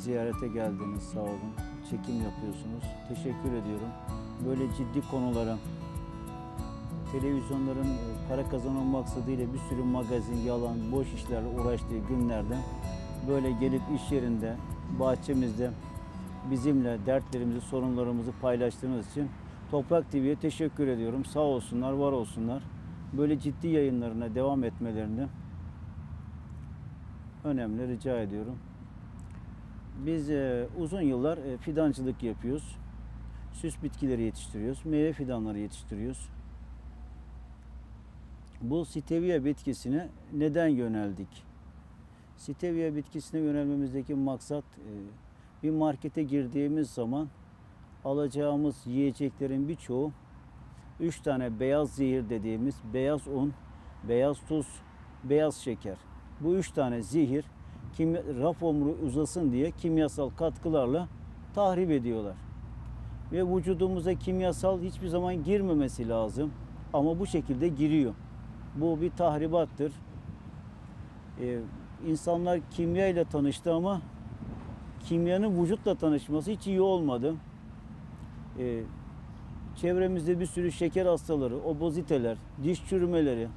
ziyarete geldiniz sağ olun. Çekim yapıyorsunuz. Teşekkür ediyorum. Böyle ciddi konulara televizyonların e, para kazanma maksadıyla bir sürü magazin, yalan, boş işlerle uğraştığı günlerde böyle gelip iş yerinde, bahçemizde bizimle dertlerimizi, sorunlarımızı paylaştığınız için Toprak TV'ye teşekkür ediyorum. Sağ olsunlar, var olsunlar. Böyle ciddi yayınlarına devam etmelerini önemli rica ediyorum. Biz e, uzun yıllar e, fidancılık yapıyoruz. Süs bitkileri yetiştiriyoruz. Meyve fidanları yetiştiriyoruz. Bu stevia bitkisine neden yöneldik? Stevia bitkisine yönelmemizdeki maksat e, bir markete girdiğimiz zaman alacağımız yiyeceklerin birçoğu üç tane beyaz zehir dediğimiz beyaz un, beyaz tuz, beyaz şeker. Bu üç tane zehir kimya, raf ömrü uzasın diye kimyasal katkılarla tahrip ediyorlar. Ve vücudumuza kimyasal hiçbir zaman girmemesi lazım. Ama bu şekilde giriyor. Bu bir tahribattır. Ee, insanlar kimya ile tanıştı ama kimyanın vücutla tanışması hiç iyi olmadı. Ee, çevremizde bir sürü şeker hastaları, obeziteler, diş çürümeleri,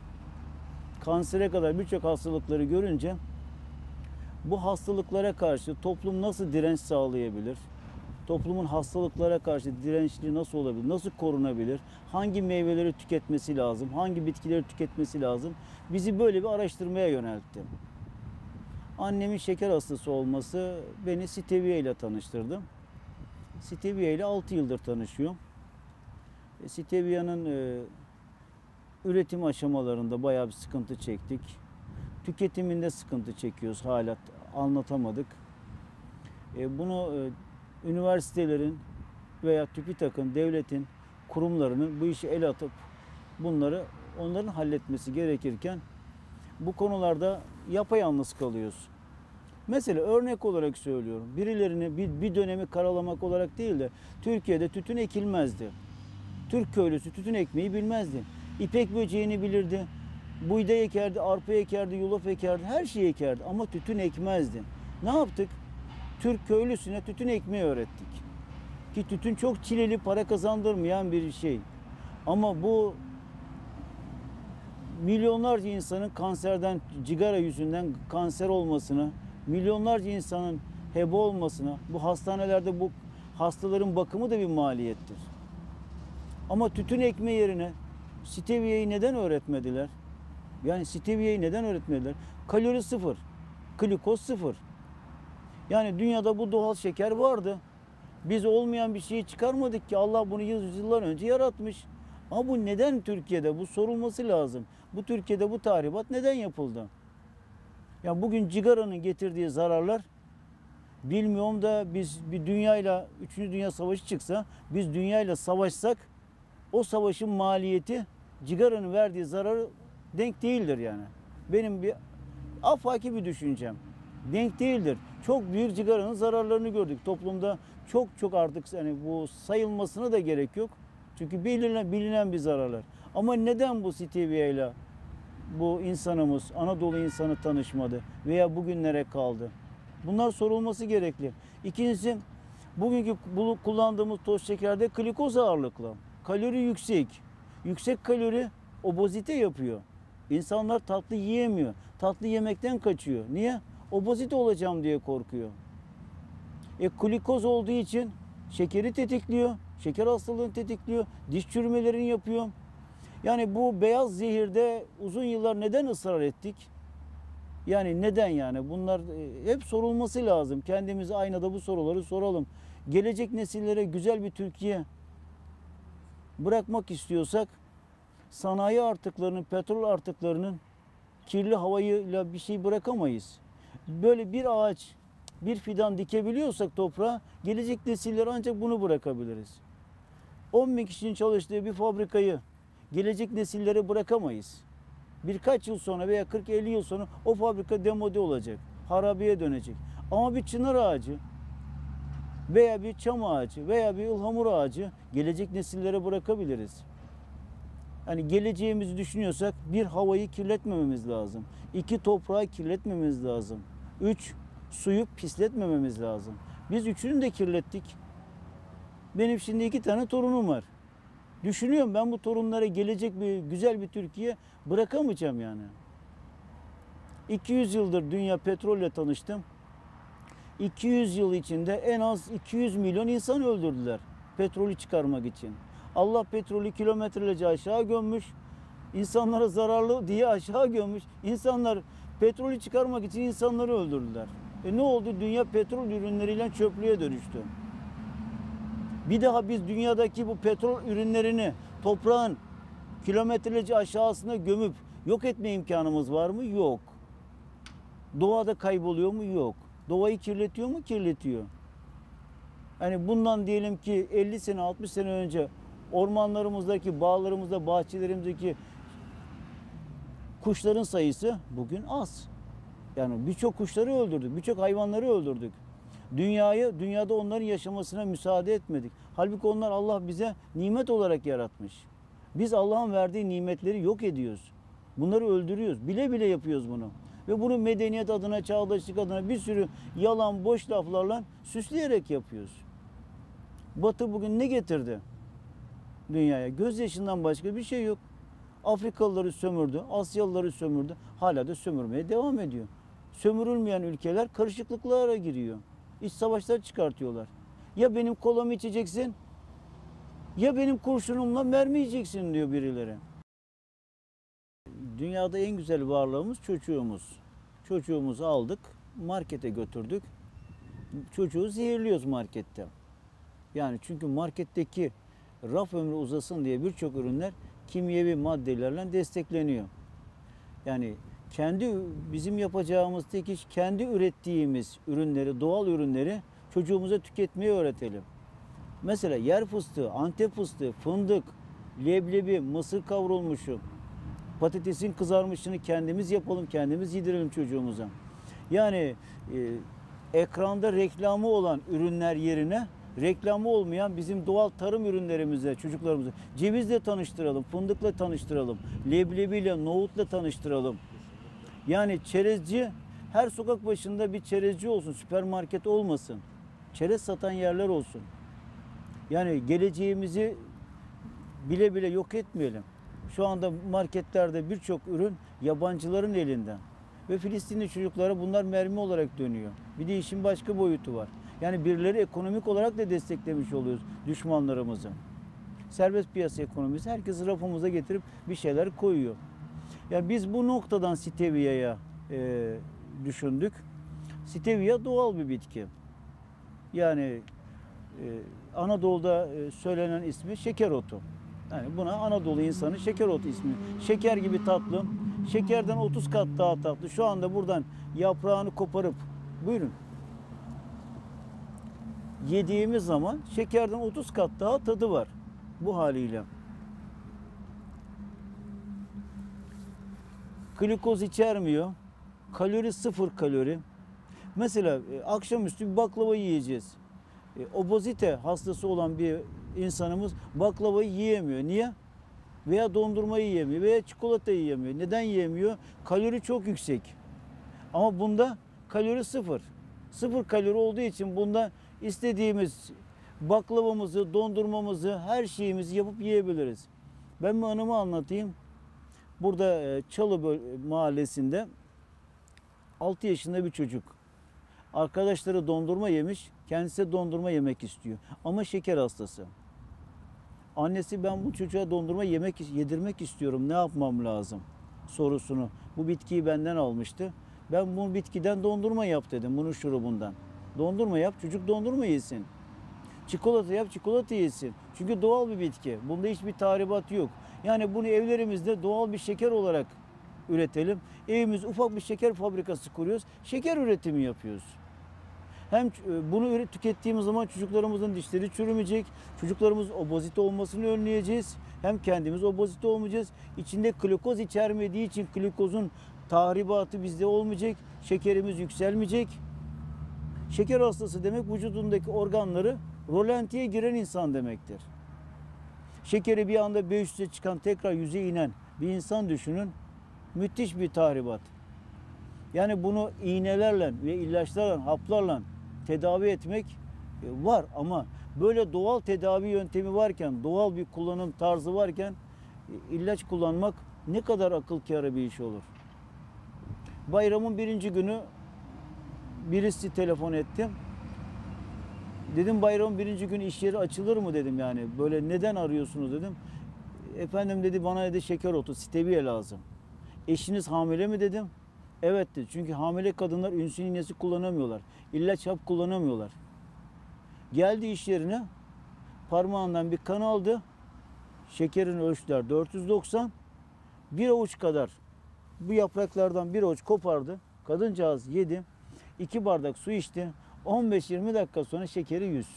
kansere kadar birçok hastalıkları görünce bu hastalıklara karşı toplum nasıl direnç sağlayabilir? Toplumun hastalıklara karşı dirençli nasıl olabilir? Nasıl korunabilir? Hangi meyveleri tüketmesi lazım? Hangi bitkileri tüketmesi lazım? Bizi böyle bir araştırmaya yöneltti. Annemin şeker hastası olması beni stevia ile tanıştırdı. Stevia ile 6 yıldır tanışıyorum. E, Stevia'nın e, üretim aşamalarında bayağı bir sıkıntı çektik. Tüketiminde sıkıntı çekiyoruz hala anlatamadık. E, bunu e, üniversitelerin veya TÜBİTAK'ın, devletin, kurumlarının bu işi el atıp bunları onların halletmesi gerekirken bu konularda yapayalnız kalıyoruz. Mesela örnek olarak söylüyorum. Birilerini bir, bir dönemi karalamak olarak değil de Türkiye'de tütün ekilmezdi. Türk köylüsü tütün ekmeği bilmezdi. İpek böceğini bilirdi. Buğday ekerdi, arpa ekerdi, yulaf ekerdi, her şeyi ekerdi ama tütün ekmezdi. Ne yaptık? Türk köylüsüne tütün ekmeği öğrettik. Ki tütün çok çileli, para kazandırmayan bir şey. Ama bu milyonlarca insanın kanserden, cigara yüzünden kanser olmasına, milyonlarca insanın heba olmasına, bu hastanelerde bu hastaların bakımı da bir maliyettir. Ama tütün ekme yerine stevia'yı neden öğretmediler? Yani stevia'yı neden öğretmediler? Kalori sıfır, glikoz sıfır. Yani dünyada bu doğal şeker vardı. Biz olmayan bir şeyi çıkarmadık ki Allah bunu yüzyıllar önce yaratmış. Ama bu neden Türkiye'de? Bu sorulması lazım. Bu Türkiye'de bu tahribat neden yapıldı? Ya bugün cigaranın getirdiği zararlar bilmiyorum da biz bir dünyayla 3. Dünya Savaşı çıksa biz dünyayla savaşsak o savaşın maliyeti cigaranın verdiği zararı denk değildir yani. Benim bir afaki bir düşüncem. Denk değildir. Çok büyük cigaranın zararlarını gördük. Toplumda çok çok artık yani bu sayılmasına da gerek yok. Çünkü bilinen, bilinen bir zararlar. Ama neden bu stevia ile bu insanımız, Anadolu insanı tanışmadı veya bugünlere kaldı? Bunlar sorulması gerekli. İkincisi, bugünkü bu kullandığımız toz şekerde glikoz ağırlıklı. Kalori yüksek. Yüksek kalori obezite yapıyor. İnsanlar tatlı yiyemiyor. Tatlı yemekten kaçıyor. Niye? Obezite olacağım diye korkuyor. E glikoz olduğu için şekeri tetikliyor. Şeker hastalığını tetikliyor. Diş çürümelerini yapıyor. Yani bu beyaz zehirde uzun yıllar neden ısrar ettik? Yani neden yani? Bunlar e, hep sorulması lazım. Kendimize aynada bu soruları soralım. Gelecek nesillere güzel bir Türkiye bırakmak istiyorsak sanayi artıklarının, petrol artıklarının kirli havayla bir şey bırakamayız. Böyle bir ağaç, bir fidan dikebiliyorsak toprağa gelecek nesillere ancak bunu bırakabiliriz. 10 bin kişinin çalıştığı bir fabrikayı gelecek nesillere bırakamayız. Birkaç yıl sonra veya 40-50 yıl sonra o fabrika demode olacak. Harabeye dönecek. Ama bir çınar ağacı veya bir çam ağacı veya bir ılhamur ağacı gelecek nesillere bırakabiliriz. Hani geleceğimizi düşünüyorsak bir havayı kirletmememiz lazım. İki toprağı kirletmememiz lazım. Üç, suyu pisletmememiz lazım. Biz üçünü de kirlettik. Benim şimdi iki tane torunum var. Düşünüyorum ben bu torunlara gelecek bir güzel bir Türkiye bırakamayacağım yani. 200 yıldır dünya petrolle tanıştım. 200 yıl içinde en az 200 milyon insan öldürdüler petrolü çıkarmak için. Allah petrolü kilometrelerce aşağı gömmüş. İnsanlara zararlı diye aşağı gömmüş. İnsanlar petrolü çıkarmak için insanları öldürdüler. E ne oldu? Dünya petrol ürünleriyle çöplüğe dönüştü. Bir daha biz dünyadaki bu petrol ürünlerini toprağın kilometrelerce aşağısına gömüp yok etme imkanımız var mı? Yok. Doğada kayboluyor mu? Yok. Doğayı kirletiyor mu? Kirletiyor. Hani bundan diyelim ki 50 sene 60 sene önce ormanlarımızdaki, bağlarımızda, bahçelerimizdeki kuşların sayısı bugün az. Yani birçok kuşları öldürdük, birçok hayvanları öldürdük. Dünyayı, dünyada onların yaşamasına müsaade etmedik. Halbuki onlar Allah bize nimet olarak yaratmış. Biz Allah'ın verdiği nimetleri yok ediyoruz. Bunları öldürüyoruz. Bile bile yapıyoruz bunu. Ve bunu medeniyet adına, çağdaşlık adına bir sürü yalan, boş laflarla süsleyerek yapıyoruz. Batı bugün ne getirdi dünyaya? Gözyaşından başka bir şey yok. Afrikalıları sömürdü, Asyalıları sömürdü. Hala da sömürmeye devam ediyor. Sömürülmeyen ülkeler karışıklıklara giriyor. İç savaşlar çıkartıyorlar. Ya benim kolamı içeceksin ya benim kurşunumla mermi yiyeceksin diyor birileri. Dünyada en güzel varlığımız çocuğumuz. Çocuğumuzu aldık, markete götürdük. Çocuğu zehirliyoruz markette. Yani çünkü marketteki raf ömrü uzasın diye birçok ürünler kimyevi maddelerle destekleniyor. Yani kendi bizim yapacağımız tek iş kendi ürettiğimiz ürünleri, doğal ürünleri çocuğumuza tüketmeyi öğretelim. Mesela yer fıstığı, antep fıstığı, fındık, leblebi, mısır kavrulmuşu, patatesin kızarmışını kendimiz yapalım, kendimiz yedirelim çocuğumuza. Yani e, ekranda reklamı olan ürünler yerine reklamı olmayan bizim doğal tarım ürünlerimize çocuklarımızı cevizle tanıştıralım, fındıkla tanıştıralım, leblebiyle, nohutla tanıştıralım. Yani çerezci her sokak başında bir çerezci olsun, süpermarket olmasın. Çerez satan yerler olsun. Yani geleceğimizi bile bile yok etmeyelim. Şu anda marketlerde birçok ürün yabancıların elinden. Ve Filistinli çocuklara bunlar mermi olarak dönüyor. Bir de işin başka boyutu var. Yani birileri ekonomik olarak da desteklemiş oluyoruz düşmanlarımızı. Serbest piyasa ekonomisi herkes rafımıza getirip bir şeyler koyuyor. Ya biz bu noktadan Stevia'ya e, düşündük. Stevia doğal bir bitki. Yani e, Anadolu'da e, söylenen ismi şeker otu. Yani buna Anadolu insanı şeker otu ismi. Şeker gibi tatlı. Şekerden 30 kat daha tatlı. Şu anda buradan yaprağını koparıp buyurun. Yediğimiz zaman şekerden 30 kat daha tadı var bu haliyle. Glikoz içermiyor. Kalori sıfır kalori. Mesela e, akşamüstü bir baklava yiyeceğiz. E, obezite hastası olan bir insanımız baklavayı yiyemiyor. Niye? Veya dondurmayı yiyemiyor veya çikolata yiyemiyor. Neden yiyemiyor? Kalori çok yüksek. Ama bunda kalori sıfır. Sıfır kalori olduğu için bunda istediğimiz baklavamızı, dondurmamızı, her şeyimizi yapıp yiyebiliriz. Ben bir anımı anlatayım. Burada e, Çalı mahallesinde 6 yaşında bir çocuk. Arkadaşları dondurma yemiş, kendisi de dondurma yemek istiyor. Ama şeker hastası. Annesi ben bu çocuğa dondurma yemek yedirmek istiyorum. Ne yapmam lazım? sorusunu. Bu bitkiyi benden almıştı. Ben bu bitkiden dondurma yap dedim. Bunun şurubundan. Dondurma yap, çocuk dondurma yesin. Çikolata yap, çikolata yesin. Çünkü doğal bir bitki. Bunda hiçbir tahribat yok. Yani bunu evlerimizde doğal bir şeker olarak üretelim. Evimiz ufak bir şeker fabrikası kuruyoruz. Şeker üretimi yapıyoruz. Hem ç- bunu tükettiğimiz zaman çocuklarımızın dişleri çürümeyecek. Çocuklarımız obezite olmasını önleyeceğiz. Hem kendimiz obezite olmayacağız. İçinde glikoz içermediği için glikozun tahribatı bizde olmayacak. Şekerimiz yükselmeyecek. Şeker hastası demek vücudundaki organları rolantiye giren insan demektir. Şekeri bir anda 500'e çıkan tekrar 100'e inen bir insan düşünün. Müthiş bir tahribat. Yani bunu iğnelerle ve ilaçlarla, haplarla tedavi etmek e, var ama böyle doğal tedavi yöntemi varken, doğal bir kullanım tarzı varken e, ilaç kullanmak ne kadar akıl kârı bir iş olur. Bayramın birinci günü birisi telefon ettim. Dedim bayramın birinci günü iş yeri açılır mı dedim yani. Böyle neden arıyorsunuz dedim. Efendim dedi bana dedi şeker otu, stevia lazım. Eşiniz hamile mi dedim. Evet dedi. Çünkü hamile kadınlar insülin iğnesi kullanamıyorlar. İlaç hap kullanamıyorlar. Geldi iş yerine parmağından bir kan aldı. Şekerin ölçtüler 490. Bir avuç kadar bu yapraklardan bir avuç kopardı. Kadıncağız yedi. İki bardak su içti. 15-20 dakika sonra şekeri 100.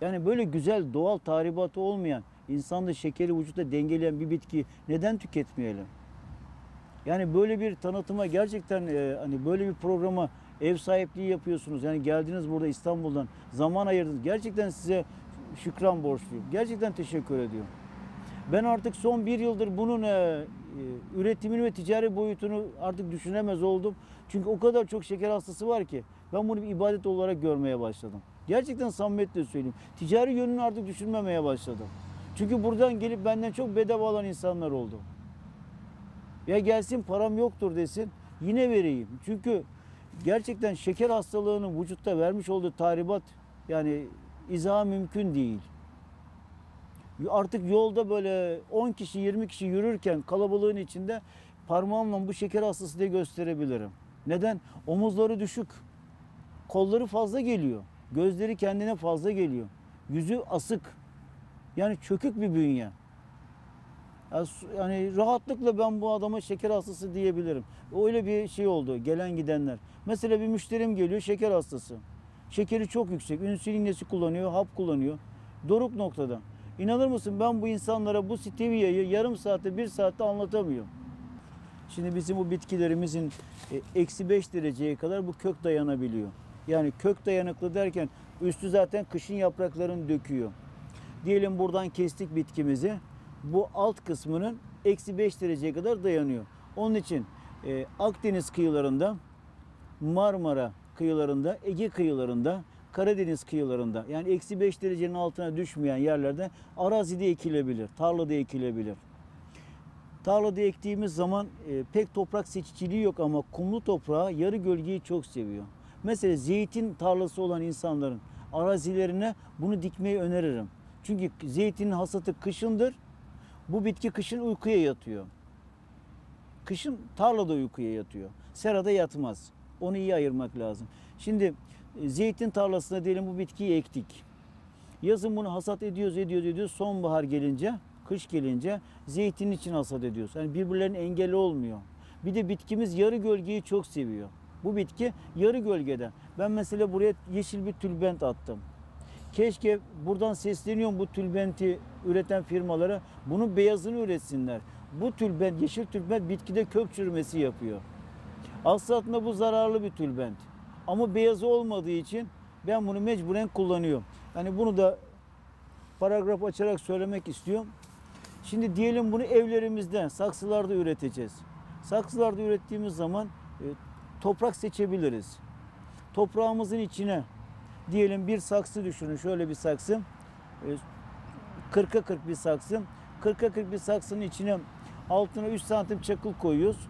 Yani böyle güzel doğal tahribatı olmayan, insanda şekeri vücutta dengeleyen bir bitki neden tüketmeyelim? Yani böyle bir tanıtıma gerçekten e, hani böyle bir programa ev sahipliği yapıyorsunuz. Yani geldiniz burada İstanbul'dan zaman ayırdınız. Gerçekten size şükran borçluyum. Gerçekten teşekkür ediyorum. Ben artık son bir yıldır bunun e, e, üretimini ve ticari boyutunu artık düşünemez oldum. Çünkü o kadar çok şeker hastası var ki ben bunu bir ibadet olarak görmeye başladım. Gerçekten samimiyetle söyleyeyim. Ticari yönünü artık düşünmemeye başladım. Çünkü buradan gelip benden çok bedava alan insanlar oldu. Ya gelsin param yoktur desin yine vereyim. Çünkü gerçekten şeker hastalığının vücutta vermiş olduğu tahribat yani izah mümkün değil. Artık yolda böyle 10 kişi 20 kişi yürürken kalabalığın içinde parmağımla bu şeker hastası diye gösterebilirim. Neden? Omuzları düşük. Kolları fazla geliyor. Gözleri kendine fazla geliyor. Yüzü asık. Yani çökük bir bünye. Yani rahatlıkla ben bu adama şeker hastası diyebilirim. Öyle bir şey oldu gelen gidenler. Mesela bir müşterim geliyor şeker hastası. Şekeri çok yüksek. Insülin iğnesi kullanıyor, hap kullanıyor. Doruk noktada. İnanır mısın ben bu insanlara bu stevia'yı yarım saatte bir saatte anlatamıyorum. Şimdi bizim bu bitkilerimizin e, eksi 5 dereceye kadar bu kök dayanabiliyor. Yani kök dayanıklı derken üstü zaten kışın yapraklarını döküyor. Diyelim buradan kestik bitkimizi. Bu alt kısmının eksi 5 dereceye kadar dayanıyor. Onun için e, Akdeniz kıyılarında, Marmara kıyılarında, Ege kıyılarında, Karadeniz kıyılarında yani eksi 5 derecenin altına düşmeyen yerlerde arazide ekilebilir, tarlada ekilebilir. Tarlada ektiğimiz zaman e, pek toprak seçiciliği yok ama kumlu toprağı yarı gölgeyi çok seviyor. Mesela zeytin tarlası olan insanların arazilerine bunu dikmeyi öneririm. Çünkü zeytinin hasatı kışındır. Bu bitki kışın uykuya yatıyor. Kışın tarlada uykuya yatıyor. Serada yatmaz. Onu iyi ayırmak lazım. Şimdi e, zeytin tarlasına diyelim bu bitkiyi ektik. Yazın bunu hasat ediyoruz, ediyoruz, ediyoruz. Sonbahar gelince, kış gelince zeytin için hasat ediyoruz. Yani birbirlerinin engeli olmuyor. Bir de bitkimiz yarı gölgeyi çok seviyor. Bu bitki yarı gölgede. Ben mesela buraya yeşil bir tülbent attım. Keşke buradan sesleniyorum bu tülbenti üreten firmalara bunun beyazını üretsinler. Bu tülbent, yeşil tülbent bitkide kök çürümesi yapıyor. Aslında bu zararlı bir tülbent. Ama beyazı olmadığı için ben bunu mecburen kullanıyorum. Yani bunu da paragraf açarak söylemek istiyorum. Şimdi diyelim bunu evlerimizde, saksılarda üreteceğiz. Saksılarda ürettiğimiz zaman e, toprak seçebiliriz. Toprağımızın içine diyelim bir saksı düşünün. Şöyle bir saksı. E, 40'a 40 bir saksı. 40'a 40 bir saksının içine altına 3 santim çakıl koyuyoruz.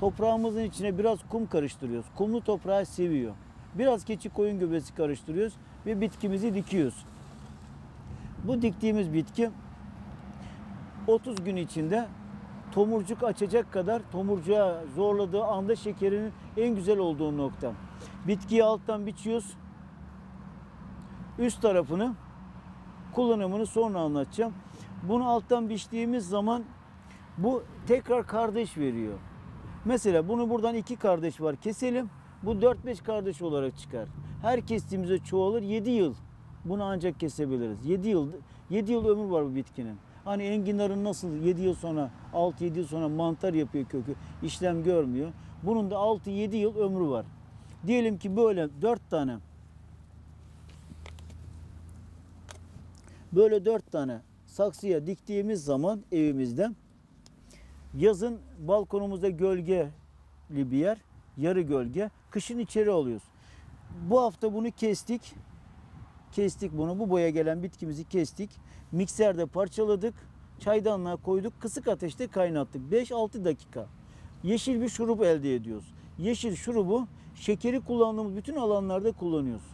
Toprağımızın içine biraz kum karıştırıyoruz. Kumlu toprağı seviyor. Biraz keçi koyun gübresi karıştırıyoruz ve bitkimizi dikiyoruz. Bu diktiğimiz bitki 30 gün içinde tomurcuk açacak kadar tomurcuğa zorladığı anda şekerinin en güzel olduğu nokta. Bitkiyi alttan biçiyoruz. Üst tarafını kullanımını sonra anlatacağım. Bunu alttan biçtiğimiz zaman bu tekrar kardeş veriyor. Mesela bunu buradan iki kardeş var keselim. Bu 4-5 kardeş olarak çıkar. Her kestiğimizde çoğalır 7 yıl. Bunu ancak kesebiliriz. 7 yıl 7 yıl ömür var bu bitkinin. Hani enginarın nasıl 7 yıl sonra 6-7 yıl sonra mantar yapıyor kökü işlem görmüyor. Bunun da 6-7 yıl ömrü var. Diyelim ki böyle 4 tane böyle 4 tane saksıya diktiğimiz zaman evimizde yazın balkonumuzda gölge bir yer, yarı gölge. Kışın içeri alıyoruz. Bu hafta bunu kestik. Kestik bunu. Bu boya gelen bitkimizi kestik. Mikserde parçaladık. Çaydanlığa koyduk. Kısık ateşte kaynattık. 5-6 dakika. Yeşil bir şurup elde ediyoruz. Yeşil şurubu şekeri kullandığımız bütün alanlarda kullanıyoruz.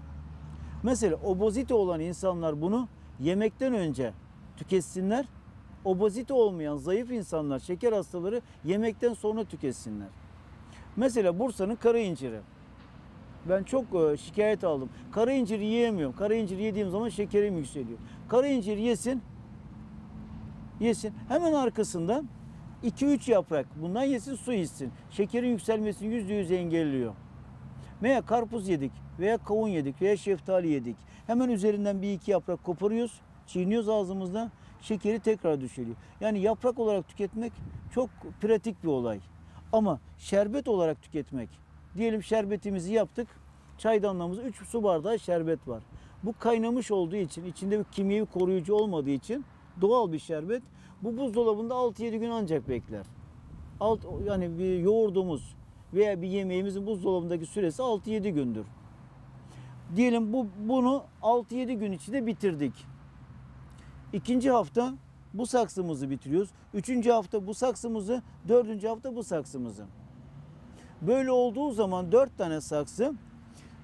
Mesela obezite olan insanlar bunu yemekten önce tüketsinler. Obezite olmayan zayıf insanlar, şeker hastaları yemekten sonra tüketsinler. Mesela Bursa'nın kara inciri. Ben çok e, şikayet aldım. Kara incir yiyemiyorum. Kara incir yediğim zaman şekerim yükseliyor. Kara incir yesin. Yesin. Hemen arkasından 2-3 yaprak bundan yesin su içsin. Şekerin yükselmesini %100 engelliyor. Veya karpuz yedik veya kavun yedik veya şeftali yedik. Hemen üzerinden bir iki yaprak koparıyoruz. Çiğniyoruz ağzımızda. Şekeri tekrar düşürüyor. Yani yaprak olarak tüketmek çok pratik bir olay. Ama şerbet olarak tüketmek. Diyelim şerbetimizi yaptık. Çaydanlığımızda 3 su bardağı şerbet var. Bu kaynamış olduğu için, içinde bir kimyevi koruyucu olmadığı için doğal bir şerbet. Bu buzdolabında 6-7 gün ancak bekler. Alt, yani bir yoğurdumuz veya bir yemeğimizin buzdolabındaki süresi 6-7 gündür. Diyelim bu bunu 6-7 gün içinde bitirdik. İkinci hafta bu saksımızı bitiriyoruz. Üçüncü hafta bu saksımızı, dördüncü hafta bu saksımızı. Böyle olduğu zaman dört tane saksı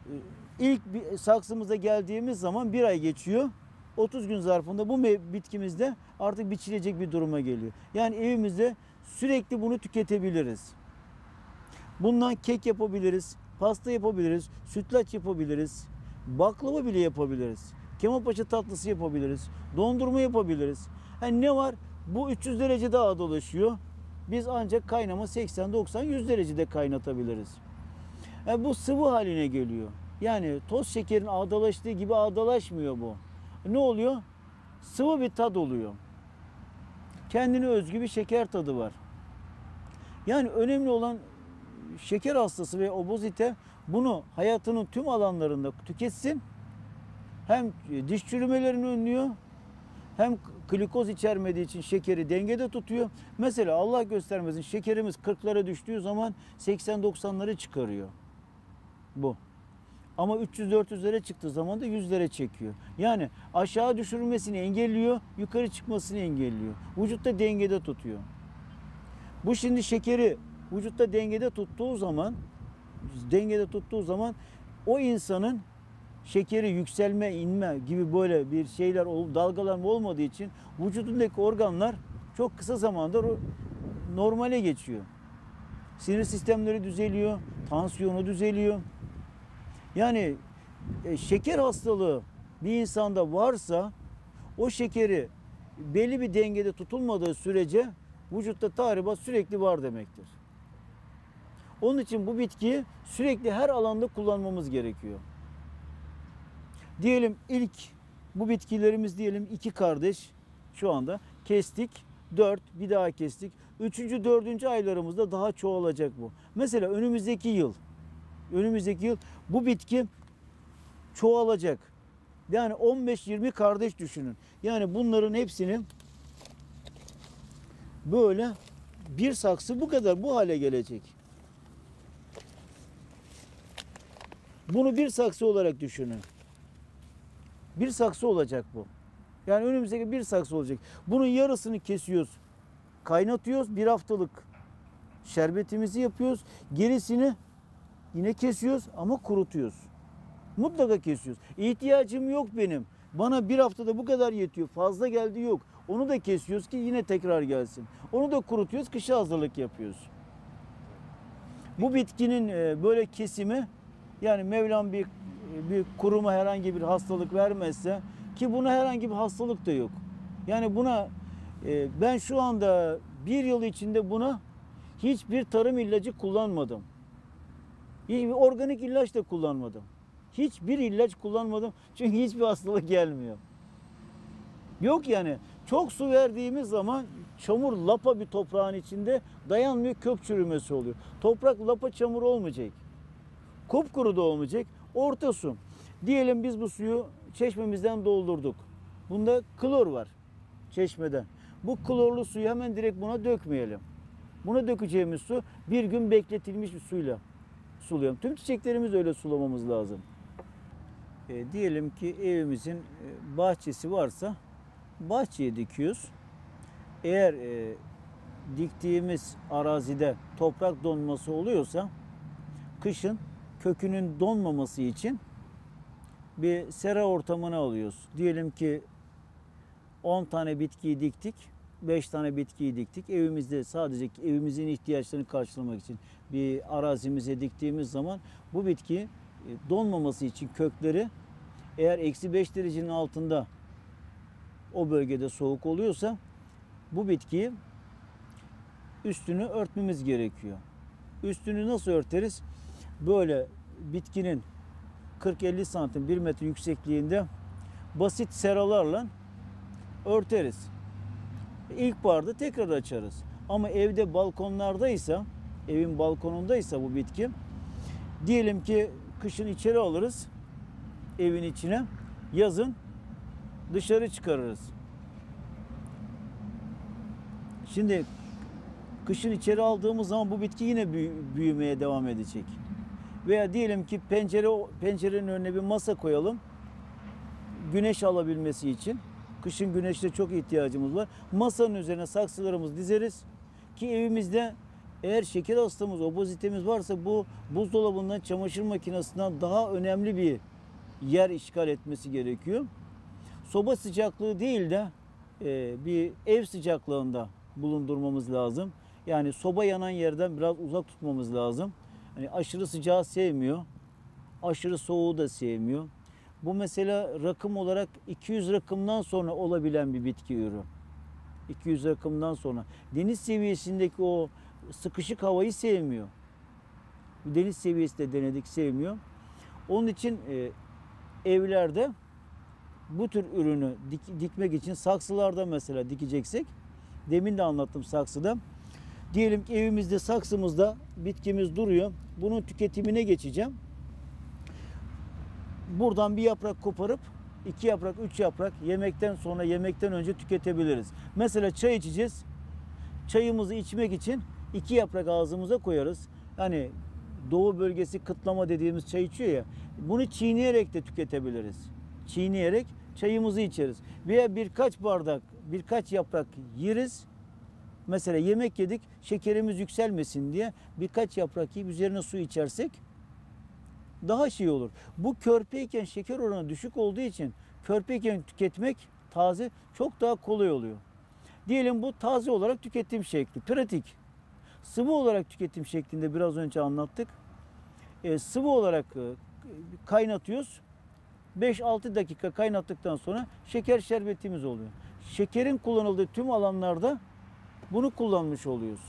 e, ilk saksımıza geldiğimiz zaman bir ay geçiyor. 30 gün zarfında bu bitkimizde artık biçilecek bir duruma geliyor. Yani evimizde sürekli bunu tüketebiliriz. Bundan kek yapabiliriz, pasta yapabiliriz, sütlaç yapabiliriz, baklava bile yapabiliriz. Kemalpaşa tatlısı yapabiliriz, dondurma yapabiliriz. Yani ne var? Bu 300 derece daha dolaşıyor. Biz ancak kaynama 80, 90, 100 derecede kaynatabiliriz. Yani bu sıvı haline geliyor. Yani toz şekerin ağdalaştığı gibi ağdalaşmıyor bu. Ne oluyor? Sıvı bir tad oluyor. Kendine özgü bir şeker tadı var. Yani önemli olan şeker hastası ve obezite bunu hayatının tüm alanlarında tüketsin. Hem diş çürümelerini önlüyor hem glikoz içermediği için şekeri dengede tutuyor. Mesela Allah göstermesin şekerimiz 40'lara düştüğü zaman 80-90'ları çıkarıyor. Bu. Ama 300-400'lere çıktığı zaman da 100'lere çekiyor. Yani aşağı düşürülmesini engelliyor, yukarı çıkmasını engelliyor. Vücutta dengede tutuyor. Bu şimdi şekeri vücutta dengede tuttuğu zaman dengede tuttuğu zaman o insanın şekeri yükselme, inme gibi böyle bir şeyler dalgalanma olmadığı için vücudundaki organlar çok kısa zamanda normale geçiyor. Sinir sistemleri düzeliyor, tansiyonu düzeliyor. Yani e, şeker hastalığı bir insanda varsa o şekeri belli bir dengede tutulmadığı sürece vücutta tahribat sürekli var demektir. Onun için bu bitkiyi sürekli her alanda kullanmamız gerekiyor. Diyelim ilk bu bitkilerimiz diyelim iki kardeş şu anda kestik. Dört bir daha kestik. Üçüncü, dördüncü aylarımızda daha çoğalacak bu. Mesela önümüzdeki yıl, önümüzdeki yıl bu bitki çoğalacak. Yani 15-20 kardeş düşünün. Yani bunların hepsini böyle bir saksı bu kadar bu hale gelecek. Bunu bir saksı olarak düşünün. Bir saksı olacak bu. Yani önümüzdeki bir saksı olacak. Bunun yarısını kesiyoruz. Kaynatıyoruz bir haftalık şerbetimizi yapıyoruz. Gerisini yine kesiyoruz ama kurutuyoruz. Mutlaka kesiyoruz. İhtiyacım yok benim. Bana bir haftada bu kadar yetiyor. Fazla geldi yok. Onu da kesiyoruz ki yine tekrar gelsin. Onu da kurutuyoruz. Kışa hazırlık yapıyoruz. Bu bitkinin e, böyle kesimi yani Mevlam bir bir kuruma herhangi bir hastalık vermezse ki buna herhangi bir hastalık da yok. Yani buna e, ben şu anda bir yıl içinde buna hiçbir tarım ilacı kullanmadım. Hiçbir organik ilaç da kullanmadım. Hiçbir ilaç kullanmadım çünkü hiçbir hastalık gelmiyor. Yok yani çok su verdiğimiz zaman çamur lapa bir toprağın içinde dayanmıyor kök çürümesi oluyor. Toprak lapa çamur olmayacak. Kupkuru da olmayacak. Orta su. Diyelim biz bu suyu çeşmemizden doldurduk. Bunda klor var çeşmeden. Bu klorlu suyu hemen direkt buna dökmeyelim. Buna dökeceğimiz su bir gün bekletilmiş bir suyla sulayalım. Tüm çiçeklerimizi öyle sulamamız lazım. E, diyelim ki evimizin e, bahçesi varsa bahçeye dikiyoruz. Eğer e, diktiğimiz arazide toprak donması oluyorsa kışın kökünün donmaması için bir sera ortamına alıyoruz. Diyelim ki 10 tane bitkiyi diktik, 5 tane bitkiyi diktik. Evimizde sadece evimizin ihtiyaçlarını karşılamak için bir arazimize diktiğimiz zaman bu bitki e, donmaması için kökleri eğer eksi 5 derecenin altında o bölgede soğuk oluyorsa bu bitkiyi üstünü örtmemiz gerekiyor. Üstünü nasıl örteriz? Böyle bitkinin 40-50 santim 1 metre yüksekliğinde basit seralarla örteriz. İlkbaharda tekrar açarız. Ama evde balkonlardaysa, evin balkonundaysa bu bitki diyelim ki kışın içeri alırız evin içine, yazın dışarı çıkarırız. Şimdi kışın içeri aldığımız zaman bu bitki yine büyü- büyümeye devam edecek. Veya diyelim ki pencere pencerenin önüne bir masa koyalım. Güneş alabilmesi için. Kışın güneşte çok ihtiyacımız var. Masanın üzerine saksılarımızı dizeriz ki evimizde eğer şeker hastamız, obezitemiz varsa bu buzdolabından, çamaşır makinesinden daha önemli bir yer işgal etmesi gerekiyor. Soba sıcaklığı değil de e, bir ev sıcaklığında bulundurmamız lazım. Yani soba yanan yerden biraz uzak tutmamız lazım. Hani aşırı sıcağı sevmiyor. Aşırı soğuğu da sevmiyor. Bu mesela rakım olarak 200 rakımdan sonra olabilen bir bitki ürü. 200 rakımdan sonra. Deniz seviyesindeki o sıkışık havayı sevmiyor. Deniz seviyesi de denedik sevmiyor. Onun için e, evlerde bu tür ürünü dik- dikmek için saksılarda mesela dikeceksek demin de anlattım saksıda. Diyelim ki evimizde saksımızda bitkimiz duruyor. Bunun tüketimine geçeceğim. Buradan bir yaprak koparıp iki yaprak, üç yaprak yemekten sonra yemekten önce tüketebiliriz. Mesela çay içeceğiz. Çayımızı içmek için iki yaprak ağzımıza koyarız. Yani doğu bölgesi kıtlama dediğimiz çay içiyor ya. Bunu çiğneyerek de tüketebiliriz. Çiğneyerek çayımızı içeriz. Veya birkaç bardak, birkaç yaprak yeriz. Mesela yemek yedik, şekerimiz yükselmesin diye birkaç yaprak yiyip üzerine su içersek daha şey olur. Bu körpeyken şeker oranı düşük olduğu için körpeyken tüketmek taze çok daha kolay oluyor. Diyelim bu taze olarak tüketim şekli, pratik. Sıvı olarak tüketim şeklinde biraz önce anlattık. E, sıvı olarak e, kaynatıyoruz. 5-6 dakika kaynattıktan sonra şeker şerbetimiz oluyor. Şekerin kullanıldığı tüm alanlarda bunu kullanmış oluyoruz.